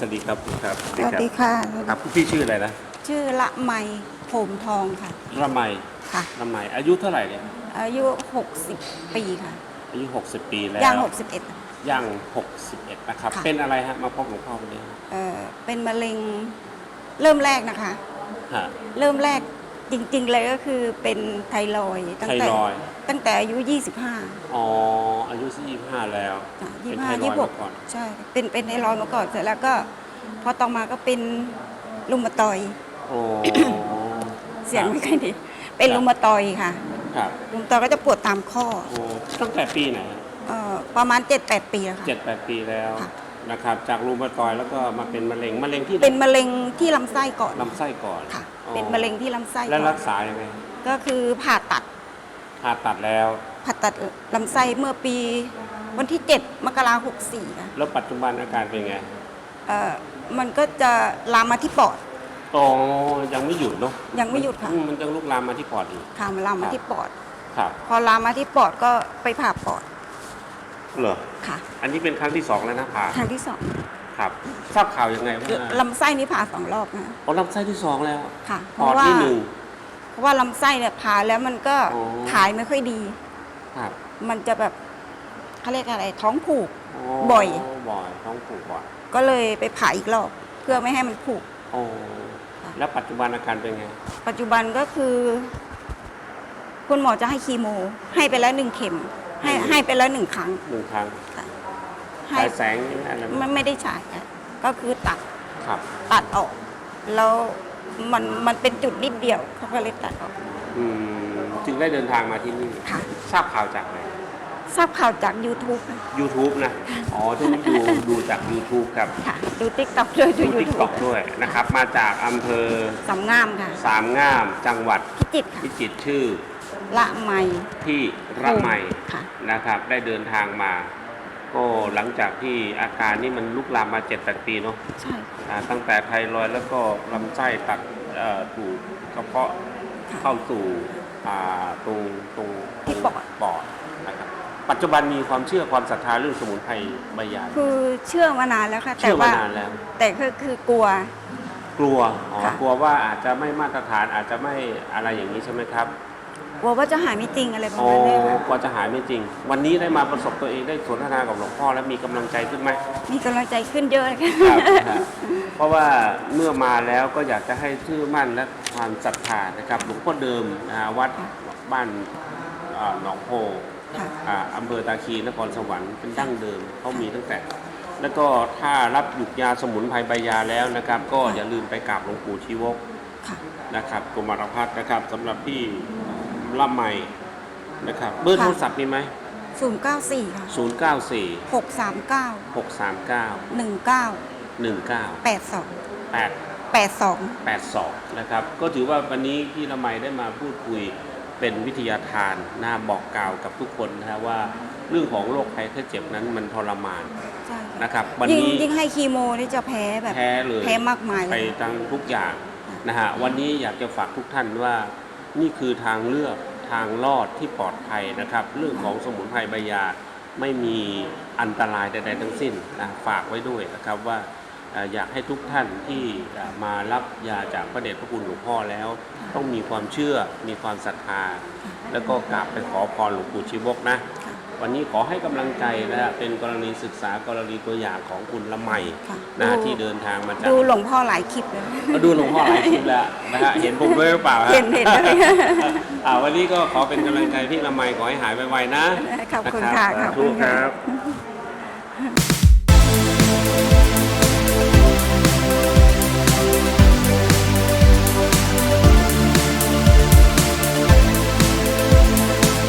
ครับครับสวัสดีค่ะ ครับพี่ชื่ออะไรนะชื่อละไมโผมทองค่ะ ละไมค่ะ ละไมอายุเท่าไหร่เนี่ยอายุ 60 ปีค่ะ อายุ 60 ปีแล้วย่าง 61 ย่าง 61 นะครับ ค่ะ เป็นอะไรฮะมาพบหลวงพ่อวันนี้เอ่อเป็นมะเร็งเริ่มแรกนะคะ ฮะเริ่มแรก จริงๆเลยก็คือเป็นไทรอยด์ตั้งแต่ไทรอยด์ ตั้งแต่อายุ 25อ๋อ อายุ25แล้ว จ้ะเป็นไทรอยด์25 มาก่อน 26ใช่ เป็นเป็นไทรอยด์มาก่อนเสร็จแล้วก็ พอต่อมาก็เป็นลุมาตอยด์โอ้ เสียงไม่ค่อยดีเป็นลุมาตอยด์ค่ะครับลุมาตอยด์ก็จะปวดตามข้อโอ้ตั้งแต่ปีไหนฮะเอ่อประมาณ 7-8 ปีแล้วค่ะ เจ็ดแปดปีแล้ว ค่ะ นะครับ จากรูมาตอยด์แล้วก็มาเป็นมะเร็งมะเร็งที่ไหนเป็นมะเร็งที่ลำไส้ก่อนลำไส้ก่อนค่ะ อ๋อเป็นมะเร็งที่ลำไส้แล้วก่อรันกษายังไงก็คือผ่าตัดผ่าตัดแล้ว ผ่าตัดลำไส้เมื่อปี วันที่ 7 มกราคม64ค่ะแล้วปัจจุบันอาการเป็นไงเอ่อมันก็จะลามมาที่ปอด อ๋อยังไม่หยุดเนาะยังไม่หยุดค่ะ อืมมันจะลุกลามมาที่ปอดอีก ค่ะมันลามมาที่ปอด ครับ พอลามมาที่ปอดก็ไปผ่าปอด เหรอ ค่ะ อันนี้เป็นครั้งที่สองแล้วนะผ่าครั้งที่สองครับ ทราบข่าวยังไงว่าลำไส้นี่ผ่าสองรอบนะอ๋อลำไส้ที่สองแล้วค่ะ เพปอราะดว่าที่หนึ่ง เพราะว่าลำไส้เนี่ยผ่าแล้วมันก็อ๋อถ่ายไม่ค่อยดี ครับมันจะแบบเขาเรียกอะไรท้องผูกโบ่อย บ่อยท้องผูกบ่อยก็เลยไปผ่าอีกรอบ เพื่อไม่ให้มันผูก โอ้ค่ะ แล้วปัจจุบันอาการเป็นไงปัจจุบันก็คือ คุณหมอจะให้คีโม ให้ไปแล้วหนึ่งเข็ม ให้อืมให้ไปแล้วหนึ่งครั้งหนึ่งครั้งให้ฉายแสงอะไรไหมไม่ไม่ได้ฉายค่ะก็คือตัดครับ ตัดออก แล้วมันมันเป็นจุดนิดเดียวเขาก็เลยตัดออก อืมจึงได้เดินทางมาที่นี่ค่ะ ทราบข่าวจากไหน ทราบข่าวจาก YouTube ค่ะ YouTube นะ อ๋อที่นี่ดูดูจาก YouTube ครับ ค่ะดูติ๊กต็อกด้วยดูดูทิกตอก YouTube ด้วยนะครับ มาจากอำเภอสำงามค่ะสามงามจังหวัดพิจิตรค่ะพิจิตรชื่อละไมที่ระไมค่ะ นะครับ ได้เดินทางมา ก็หลังจากที่อาการนี่มันลุกลามมา7จ็ดแปดปีเนาะ ใช่อ่าตั้งแต่ไทรอยด์แล้วก็ลำไส้ตัดเอ่อถูกกระเพาะค่ะเข้าสู่อ่าตรงตรงที่ปอด ปอดนะครับ ปัจจุบันมีความเชื่อความศรัทธาเรื่องสมุนไพรใบยาคือเชื่อมานานแล้วค่ะแต่เชื่อมาว่านานแล้ว แต่คือคือกลัว กลัวอ๋อค่ะ กลัวว่าอาจจะไม่มาตรฐานอาจจะไม่อะไรอย่างนี้ใช่ไหมครับกลัวว่าจะหายไม่จริงอะไรประอ๋อมาณนี้ค่ะกว่าจะหายไม่จริง วันนี้ได้มาประสบตัวเองได้สนทนากับหลวงพ่อแล้วมีกำลังใจขึ้นไหม มีกำลังใจขึ้นเยอะเลยค่ะ ครับครับเพราะว่าเมื่อมาแล้วก็อยากจะให้ชื่อมั่นและความศรัทธานะครับหลวงพ่อเดิมนะฮะวัดบ้านอ่าหนองโพ ค่ะ อ่าอำเภอตาคีนครสวรรค์เป็นดั้งเดิมเขามีตั้งแต่ แล้วก็ถ้ารับหยุกยาสมุนไพรใบยาแล้วนะครับ ก็อย่าลืมไปกราบหลวงปู่ชีวกค่ะ นะครับกรมรพัฒน์นะครับสำหรับที่ล่ำใหม่นะครับเบอร์โทรศัพท์มีไหม094ค่ะ0 9 4 639 6 3 9 19 1 9 82 8 82 82 นะครับ ก็ถือว่าวันนี้พี่ละไมได้มาพูดคุย เป็นวิทยาทานนะบอกกล่าวกับทุกคนนะฮะว่าเรื่องของโรคภัยไข้เจ็บนั้นมันทรมานใช่ค่ะนะครับวันยิ่งนี้ยิ่งให้คีโมนี่จะแพ้แบบแพ้เลยแพ้มากมายเลไปย ทั้งทุกอย่างนะฮะวันนี้อยากจะฝากทุกท่านว่า นี่คือทางเลือกทางรอดที่ปลอดภัยนะครับ เรื่องของสมุนไพรใบยาไม่มีอันตรายใดๆทั้งสิ้นนะฝากไว้ด้วยนะครับว่าเอ่ออยากให้ทุกท่านที่เอ่อมารับยาจากพระเดชพระคุณหลวงพ่อแล้ว ต้องมีความเชื่อมีความศรัทธา แล้วก็กราบไปขอพรหลวงปู่ชีวกนะค่ะวันนี้ขอให้กำลังใจนะฮะเป็นกรณีศึกษากรณีตัวอย่างของคุณละไมค่ะนะฮะดูที่เดินทางมาจากดูหลวงพ่อหลายคลิปเลยก็ดูหลวงพ่อหลายคลิปแล้วนะฮะเห็นผมด้วยหรือเปล่าฮะเห็นเห็นด้วยอ่าวันนี้ก็ขอเป็นกำลังใจพี่ละไมขอให้หายไวๆนะขอบคุณนค่ะรับขอบคุณคค่ะรับ